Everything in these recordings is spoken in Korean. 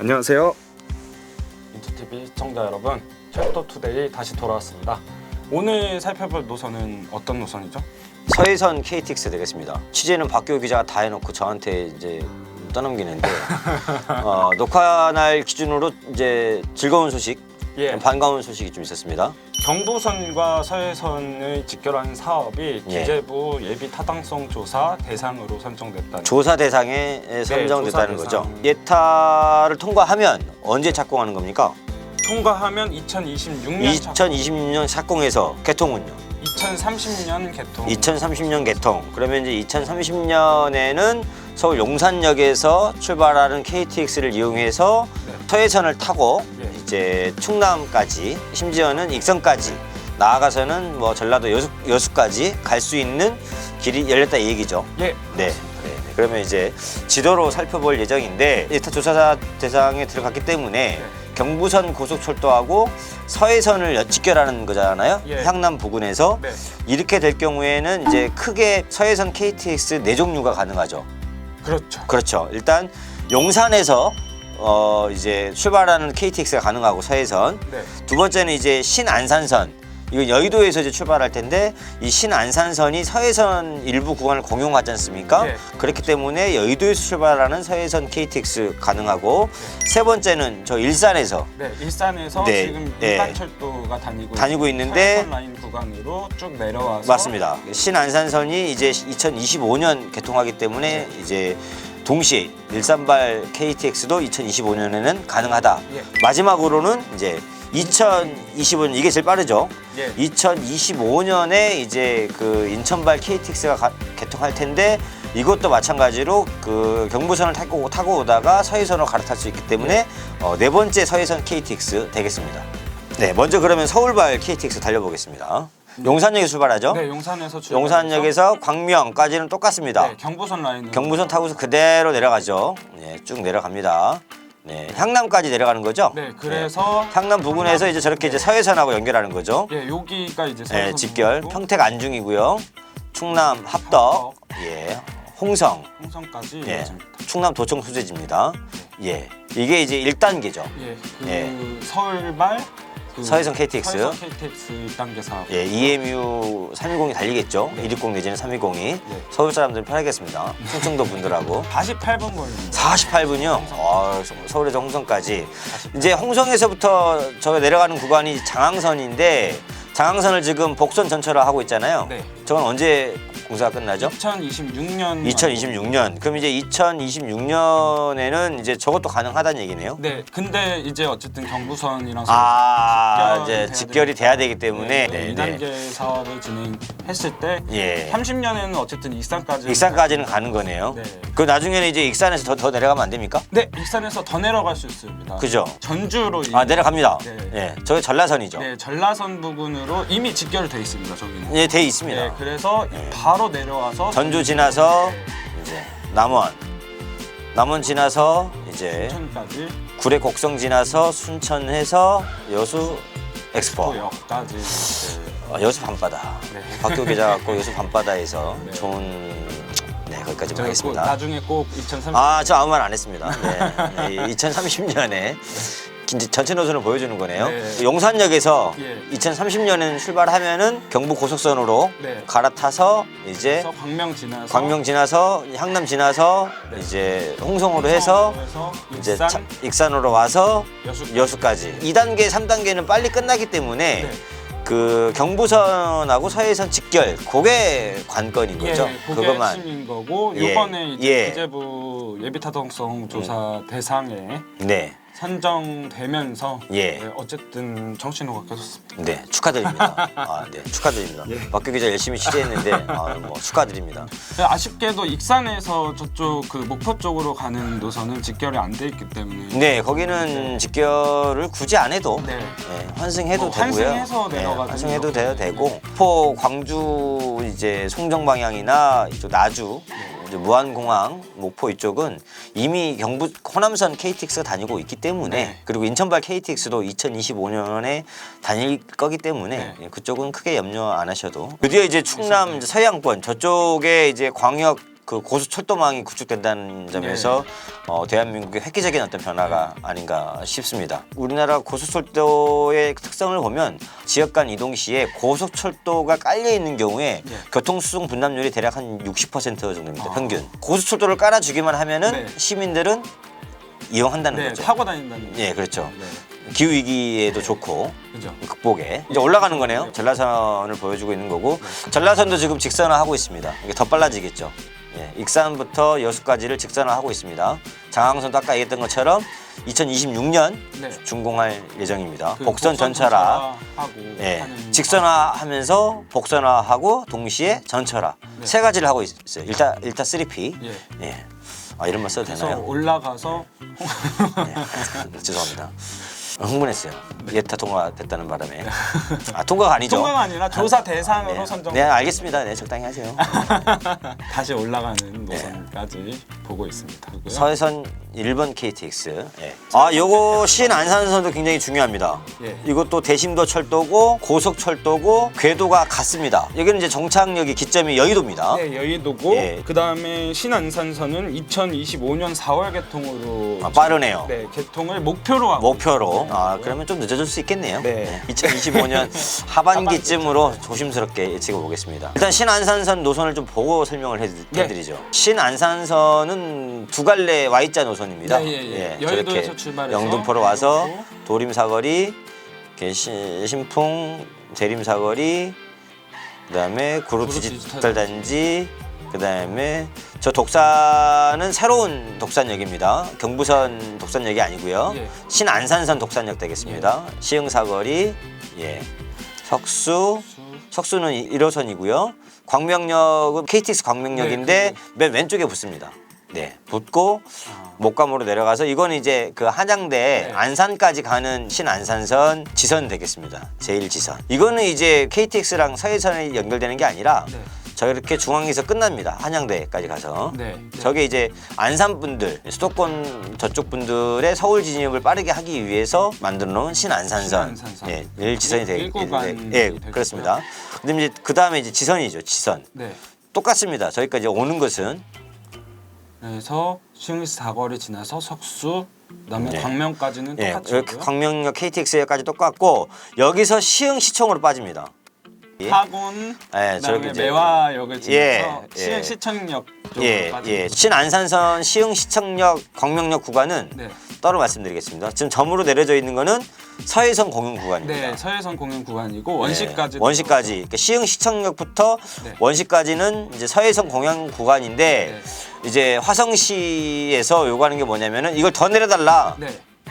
안녕하세요. 인투TV 시청자 여러분, 챕터 투데이 다시 돌아왔습니다. 오늘 살펴볼 노선은 어떤 노선이죠? 서해선 KTX 되겠습니다. 취재는 박교 기자가 다 해놓고 저한테 이제 떠넘기는데 어, 녹화 날 기준으로 이제 즐거운 소식, 예. 반가운 소식이 좀 있었습니다. 경부선과 서해선을 직결하는 사업이 예. 기재부 예비 타당성 조사 대상으로 선정됐다는 조사 대상에 선정됐다는 네, 조사 거죠. 대상. 예타를 통과하면 언제 착공하는 겁니까? 통과하면 2026년 2026년 착공해서 개통은요. 2030년 개통 2030년 개통. 그러면 이제 2030년에는 서울 용산역에서 출발하는 KTX를 이용해서 네. 서해선을 타고 예. 이제 충남까지 심지어는 익선까지 나아가서는 뭐 전라도 여수, 여수까지 갈 수 있는 길이 열렸다 이 얘기죠. 예. 네. 네. 그러면 이제 지도로 살펴볼 예정인데 예타 조사 대상에 들어갔기 때문에 네. 경부선 고속철도하고 서해선을 연- 직결하는 거잖아요. 예. 향남 부근에서 네. 이렇게 될 경우에는 이제 크게 서해선 KTX 네 종류가 가능하죠. 그렇죠. 그렇죠. 일단 용산에서 어 이제 출발하는 KTX가 가능하고 서해선. 네. 두 번째는 이제 신안산선. 이거 여의도에서 이제 출발할 텐데 이 신안산선이 서해선 일부 구간을 공용하지 않습니까? 네. 그렇기 때문에 여의도에서 출발하는 서해선 KTX 가능하고 세 번째는 저 일산에서 네, 일산에서 네, 지금 네. 일반철도가 다니고, 다니고 있는데 서해선 라인 구간으로 쭉 내려와서 맞습니다. 신안산선이 이제 2025년 개통하기 때문에 이제 동시에 일산발 KTX도 2025년에는 가능하다. 예. 마지막으로는 이제 2025년 이게 제일 빠르죠. 예. 2025년에 이제 그 인천발 KTX가 가- 개통할 텐데 이것도 마찬가지로 그 경부선을 타고 타고 오다가 서해선으로 갈아탈 수 있기 때문에 어, 네 번째 서해선 KTX 되겠습니다. 네, 먼저 그러면 서울발 KTX 달려보겠습니다. 용산역에 출발하죠. 네, 용산에서 출발해서 용산역에서 광명까지는 똑같습니다. 네, 경부선 라인으로 경부선 타고서 그대로 내려가죠. 네, 쭉 내려갑니다. 네, 향남까지 내려가는 거죠. 네, 그래서 네. 향남 부근에서 이제 저렇게 이제 서해선하고 연결하는 거죠. 예, 여기가 이제 네, 서해선 직결 부근이고 평택 안중이고요. 충남 합덕, 예, 홍성, 홍성까지 예, 이어집니다. 충남 도청 소재지입니다. 예, 이게 이제 1단계죠. 예, 그 예. 서울발 그 서해선 KTX. 서해선 KTX 1단계 사업. 예, EMU 320이 달리겠죠. 120 내지는 320이 서울 사람들은 편하겠습니다. 충청도 분들하고 48분 걸립니다. 48분이요. 아, 서울에서 홍성까지. 이제 홍성에서부터 저 내려가는 구간이 장항선인데 장항선을 지금 복선 전철화 하고 있잖아요. 네. 저건 언제 공사가 끝나죠? 2026년 2026년. 그럼 이제 2026년에는 이제 저것도 가능하다는 얘기네요. 네, 근데 이제 어쨌든 경부선이랑 아, 직결이 이제 돼야 직결이 돼야 되기 때문에 네, 네, 네. 2단계 사업을 진행했을 때 예. 30년에는 어쨌든 익산까지 익산까지는 가는 거네요. 네. 그 나중에는 이제 익산에서 더, 더 내려가면 안 됩니까? 네, 익산에서 더 내려갈 수 있습니다. 그죠? 전주로 아, 내려갑니다. 네. 예. 저게 전라선이죠. 네, 전라선 부근으로 이미 직결돼 있습니다. 저기는. 예, 돼 있습니다. 네, 그래서 바로 내려와서 전주 지나서 이제 남원, 남원 지나서 이제 천까지 구례 곡성 지나서 순천해서 여수 엑스포, 역까지 네. 어, 여수 밤바다. 네. 박교 기자 갖고 여수 밤바다에서 네. 좋은 네 거기까지 하겠습니다. 나중에 꼭 2030. 아, 저 아무 말 안 했습니다. 네. 2030년에 전체 노선을 보여주는 거네요. 네. 용산역에서 예. 2030년에는 출발하면은 경부 고속선으로 네. 갈아타서 이제 그래서 광명 지나서 광명 지나서 향남 지나서 네. 이제 홍성으로 해서 해서 이제 익산, 차- 익산으로 와서 여수 여수까지 2단계, 3단계는 빨리 끝나기 때문에 네. 그 경부선하고 서해선 직결 그게 관건인 거죠. 예, 그게 그것만 핵심인 거고 예, 이번에 이제 예. 기재부 예비 타당성 조사 대상에 네. 선정되면서 예. 네, 어쨌든 정신호가 켜졌습니다. 네, 축하드립니다. 아, 네, 축하드립니다. 예. 박규 기자 열심히 취재했는데 아, 뭐 축하드립니다. 네, 아쉽게도 익산에서 저쪽 그 목포 쪽으로 가는 노선은 직결이 안 돼 있기 때문에 네, 거기는 직결을 굳이 안 해도 네. 네, 환승해도 뭐 되고요. 환승해서 네, 내려가도 환승해도. 돼도 되고. 포 광주 이제 송정 방향이나 이쪽 나주 네. 무안공항 목포 이쪽은 이미 경부 호남선 KTX가 다니고 있기 때문에 네. 그리고 인천발 KTX도 2025년에 다닐 거기 때문에 네. 예, 그쪽은 크게 염려 안 하셔도 드디어 이제 충남 이제 서해안권 저쪽에 이제 광역 그 고속철도망이 구축된다는 점에서 어, 대한민국의 획기적인 어떤 변화가 아닌가 싶습니다. 우리나라 고속철도의 특성을 보면 지역 간 이동 시에 고속철도가 깔려 있는 경우에 예. 교통수송 분담률이 대략 한 60% 정도입니다. 아. 평균. 고속철도를 깔아주기만 하면은 네. 시민들은 이용한다는 네, 거죠. 타고 다닌다는. 예, 그렇죠. 네, 기후 위기에도 좋고 그죠. 극복에 이제 올라가는 거네요. 전라선을 보여주고 있는 거고 전라선도 지금 직선화하고 있습니다. 이게 더 빨라지겠죠. 예, 익산부터 여수까지를 직선화하고 있습니다. 장항선도 아까 얘기했던 것처럼 2026년 네. 준공할 예정입니다. 그 복선 전철화, 하고 예, 하는 직선화하면서 복선화하고 동시에 전철화 네. 세 가지를 하고 있어요. 일타 일타 3P. 예. 예. 아 이런 말 써도 그래서 되나요? 올라가서 네, 죄송합니다. 흥분했어요. 예타 통과됐다는 바람에. 아 통과가 아니죠. 통과가 아니라 조사 대상으로 네. 선정. 네, 알겠습니다. 네, 적당히 하세요. 다시 올라가는 노선까지 보고 있습니다. 그리고요. 서해선 1번 KTX. 예. 아, 요거 신안산선도 굉장히 중요합니다. 예. 이것도 대심도 철도고 고속 철도고 궤도가 같습니다. 여기는 이제 정착역이 기점이 여의도입니다. 네, 여의도고 예. 그다음에 신안산선은 2025년 4월 개통으로 아, 빠르네요. 네, 개통을 목표로 하고 목표로. 아, 그러면 좀 늦어질 수 있겠네요. 네. 2025년 하반기쯤으로 조심스럽게 예측해 보겠습니다. 일단 신안산선 노선을 좀 보고 설명을 해- 네. 해드리죠. 신안산선은 두 갈래 Y자 노선입니다. 네, 예, 예. 저렇게 여의도에서 출발해서 영등포로 와서 영등포. 도림사거리, 이렇게 시- 신풍, 대림사거리, 그다음에 그룹 그룹 디지털 디지털 단지, 그다음에 저 독산은 새로운 독산역입니다. 경부선 독산역이 아니고요. 예. 신안산선 독산역 되겠습니다. 시흥사거리, 예, 석수, 석수는 1호선이고요. 광명역은 KTX 광명역인데 네, 맨 왼쪽에 붙습니다. 네, 붙고 아. 목감으로 내려가서 이건 이제 그 한양대 네. 안산까지 가는 신안산선 지선 되겠습니다. 제1지선. 이거는 이제 KTX랑 서해선이 연결되는 게 아니라 네. 저렇게 중앙에서 끝납니다. 한양대까지 가서. 네. 저게 이제 안산 분들, 수도권 저쪽 분들의 서울 진입을 빠르게 하기 위해서 만들어 놓은 신안산선. 신안산선. 예, 1지선이 일구간이 되겠는데. 예, 되겠고요. 그렇습니다. 근데 이제 그다음에 이제 지선이죠. 지선. 네. 똑같습니다. 저희까지 오는 것은 그래서 시흥시 사거리 지나서 석수 그다음에 네. 광명까지는 예, 똑같이 이렇게 오고요. 광명역 KTX역까지 똑같고 여기서 시흥시청으로 빠집니다. 예. 학원 예, 그다음에 이제- 매화 역을 지나서 예, 예. 시흥 시청역 쪽으로 예, 예. 거죠. 신안산선 시흥시청역 광명역 구간은 네. 따로 말씀드리겠습니다. 지금 점으로 내려져 있는 거는 서해선 공영 구간입니다. 네, 서해선 공영 구간이고 원시까지 네, 원시까지. 그러니까 시흥 시청역부터 네. 원시까지는 이제 서해선 공영 구간인데 네. 이제 화성시에서 요구하는 게 뭐냐면은 이걸 더 내려달라. 네.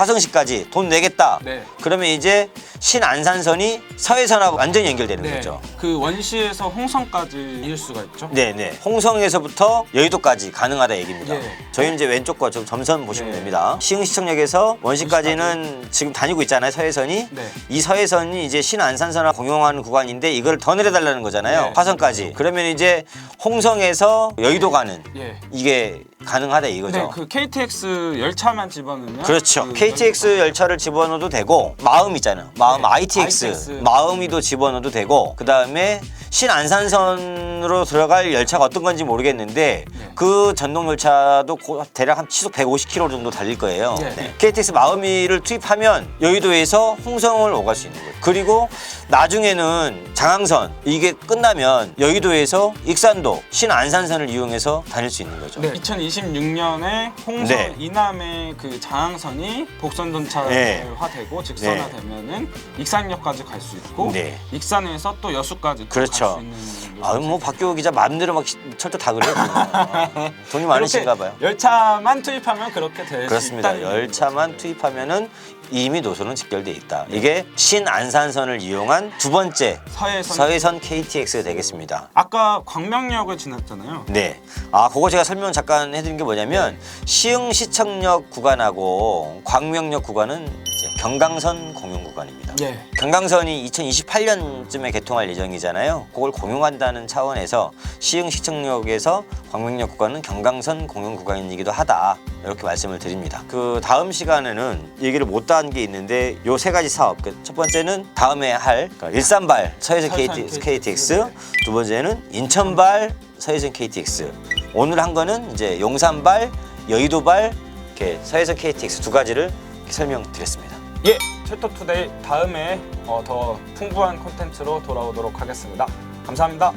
화성시까지 돈 내겠다. 네. 그러면 이제 신안산선이 서해선하고 완전히 연결되는 네. 거죠. 그 원시에서 홍성까지 이을 수가 있죠. 네, 네. 홍성에서부터 여의도까지 가능하다 얘기입니다. 예. 저희는 이제 왼쪽과 좀 점선 보시면 네. 됩니다. 시흥시청역에서 원시까지는 지금 다니고 있잖아요, 서해선이. 네. 이 서해선이 이제 신안산선을 공용하는 구간인데 이걸 더 내려달라는 거잖아요. 네. 화성까지. 그러면 이제 홍성에서 여의도 가는 예. 이게 가능하다 이거죠. 네, 그 KTX 열차만 집어넣으면 그렇죠. 그 KTX 열차를 집어넣어도 되고 마음 있잖아요. 마음 네, ITX, ITX. 마음이도 집어넣어도 되고 그 다음에 신안산선으로 들어갈 열차가 어떤 건지 모르겠는데 네. 그 전동 열차도 고- 대략 한 시속 150km 정도 달릴 거예요. 네. 네. KTX 마음이를 투입하면 여의도에서 홍성을 오갈 수 있는 거예요. 그리고 나중에는 장항선 이게 끝나면 여의도에서 익산도 신안산선을 이용해서 다닐 수 있는 거죠. 네, 2026년에 홍성 네. 이남의 그 장항선이 복선 전차화되고 직선화되면은 익산역까지 갈 수 있고 네. 익산에서 또 여수까지 그렇죠. 갈수 있는 아, 뭐 박규호 기자 마음대로 막 시- 철도 다 그래요. 아, 돈이 많으신가 봐요. 열차만 투입하면 그렇게 될수 그렇습니다. 열차만. 투입하면은 이미 노선은 직결돼 있다. 이게 신안산선을 이용한 두 번째 서해선. 서해선 KTX 되겠습니다. 아까 광명역을 지났잖아요. 네. 아, 그거 제가 설명 잠깐 해드린 게 뭐냐면 시흥 시청역 구간하고 광명역 구간은 이제 경강선 공용 구간입니다. 예. 경강선이 2028년쯤에 개통할 예정이잖아요. 그걸 공용한다는 차원에서 시흥 시청역에서 광명역 구간은 경강선 공용 구간이기도 하다. 이렇게 말씀을 드립니다. 그 다음 시간에는 얘기를 못 한 게 있는데 요 세 가지 사업. 그첫 번째는 다음에 할 그러니까 일산발 서해선 서해선 KTX, KTX. 두 번째는 인천발 서해선 KTX. 오늘 한 거는 이제 용산발, 여의도발 이렇게 서해선 KTX 두 가지를 설명드렸습니다. 예, 챕터 투데이 다음에 어, 더 풍부한 콘텐츠로 돌아오도록 하겠습니다. 감사합니다.